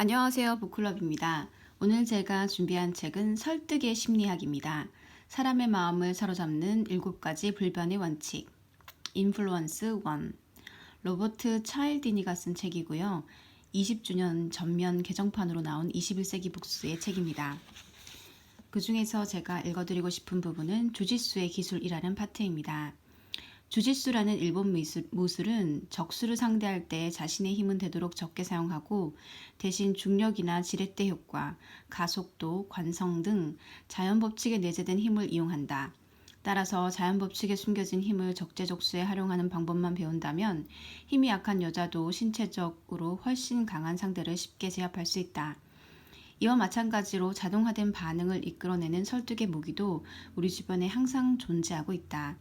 안녕하세요. 북클럽입니다. 오늘 제가 준비한 책은 설득의 심리학입니다. 사람의 마음을 사로잡는 7가지 불변의 원칙. 인플루언스 1. 로버트 차일디니가 쓴 책이고요. 20주년 전면 개정판으로 나온 21세기 북스의 책입니다. 그 중에서 제가 읽어드리고 싶은 부분은 주짓수의 기술이라는 파트입니다. 주짓수라는 일본 미술, 무술은 적수를 상대할 때 자신의 힘은 되도록 적게 사용하고 대신 중력이나 지렛대 효과, 가속도, 관성 등 자연 법칙에 내재된 힘을 이용한다. 따라서 자연 법칙에 숨겨진 힘을 적재적소에 활용하는 방법만 배운다면 힘이 약한 여자도 신체적으로 훨씬 강한 상대를 쉽게 제압할 수 있다. 이와 마찬가지로 자동화된 반응을 이끌어내는 설득의 무기도 우리 주변에 항상 존재하고 있다.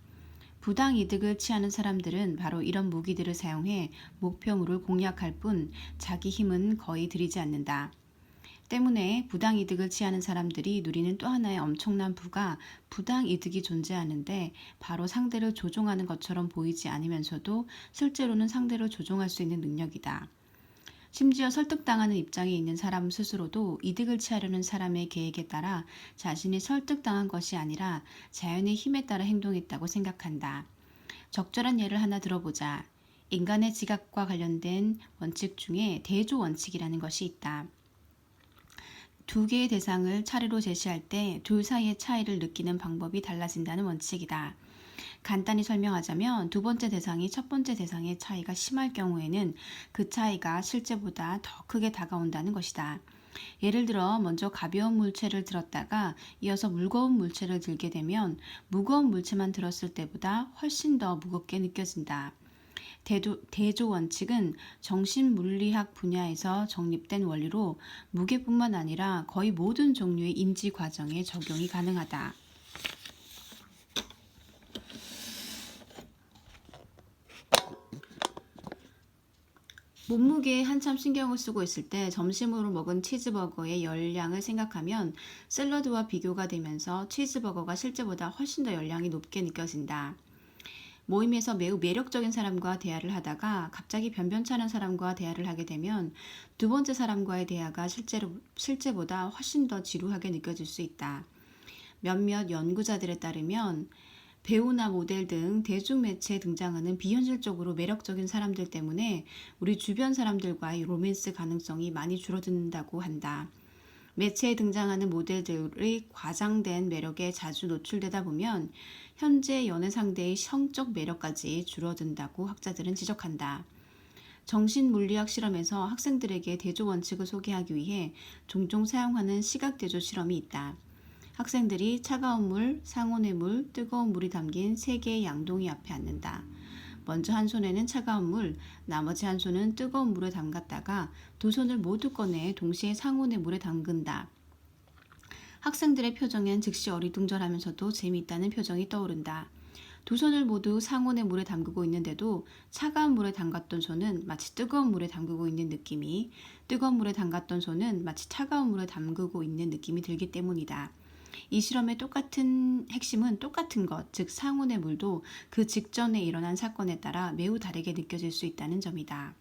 부당 이득을 취하는 사람들은 바로 이런 무기들을 사용해 목표물을 공략할 뿐 자기 힘은 거의 들이지 않는다. 때문에 부당 이득을 취하는 사람들이 누리는 또 하나의 엄청난 부가 부당 이득이 존재하는데 바로 상대를 조종하는 것처럼 보이지 않으면서도 실제로는 상대를 조종할 수 있는 능력이다. 심지어 설득당하는 입장에 있는 사람 스스로도 이득을 취하려는 사람의 계획에 따라 자신이 설득당한 것이 아니라 자연의 힘에 따라 행동했다고 생각한다. 적절한 예를 하나 들어보자. 인간의 지각과 관련된 원칙 중에 대조 원칙이라는 것이 있다. 두 개의 대상을 차례로 제시할 때 둘 사이의 차이를 느끼는 방법이 달라진다는 원칙이다. 간단히 설명하자면 두 번째 대상이 첫 번째 대상의 차이가 심할 경우에는 그 차이가 실제보다 더 크게 다가온다는 것이다. 예를 들어 먼저 가벼운 물체를 들었다가 이어서 무거운 물체를 들게 되면 무거운 물체만 들었을 때보다 훨씬 더 무겁게 느껴진다. 대조, 대조 원칙은 정신물리학 분야에서 정립된 원리로 무게뿐만 아니라 거의 모든 종류의 인지 과정에 적용이 가능하다. 몸무게에 한참 신경을 쓰고 있을 때 점심으로 먹은 치즈버거의 열량을 생각하면 샐러드와 비교가 되면서 치즈버거가 실제보다 훨씬 더 열량이 높게 느껴진다. 모임에서 매우 매력적인 사람과 대화를 하다가 갑자기 변변찮은 사람과 대화를 하게 되면 두 번째 사람과의 대화가 실제로, 실제보다 훨씬 더 지루하게 느껴질 수 있다. 몇몇 연구자들에 따르면 배우나 모델 등 대중 매체에 등장하는 비현실적으로 매력적인 사람들 때문에 우리 주변 사람들과의 로맨스 가능성이 많이 줄어든다고 한다. 매체에 등장하는 모델들의 과장된 매력에 자주 노출되다 보면 현재 연애 상대의 성적 매력까지 줄어든다고 학자들은 지적한다. 정신물리학 실험에서 학생들에게 대조 원칙을 소개하기 위해 종종 사용하는 시각 대조 실험이 있다. 학생들이 차가운 물, 상온의 물, 뜨거운 물이 담긴 세 개의 양동이 앞에 앉는다. 먼저 한 손에는 차가운 물, 나머지 한 손은 뜨거운 물에 담갔다가 두 손을 모두 꺼내 동시에 상온의 물에 담근다. 학생들의 표정엔 즉시 어리둥절하면서도 재미있다는 표정이 떠오른다. 두 손을 모두 상온의 물에 담그고 있는데도 차가운 물에 담갔던 손은 마치 뜨거운 물에 담그고 있는 느낌이, 뜨거운 물에 담갔던 손은 마치 차가운 물에 담그고 있는 느낌이 들기 때문이다. 이 실험의 똑같은 핵심은 똑같은 것, 즉 상온의 물도 그 직전에 일어난 사건에 따라 매우 다르게 느껴질 수 있다는 점이다.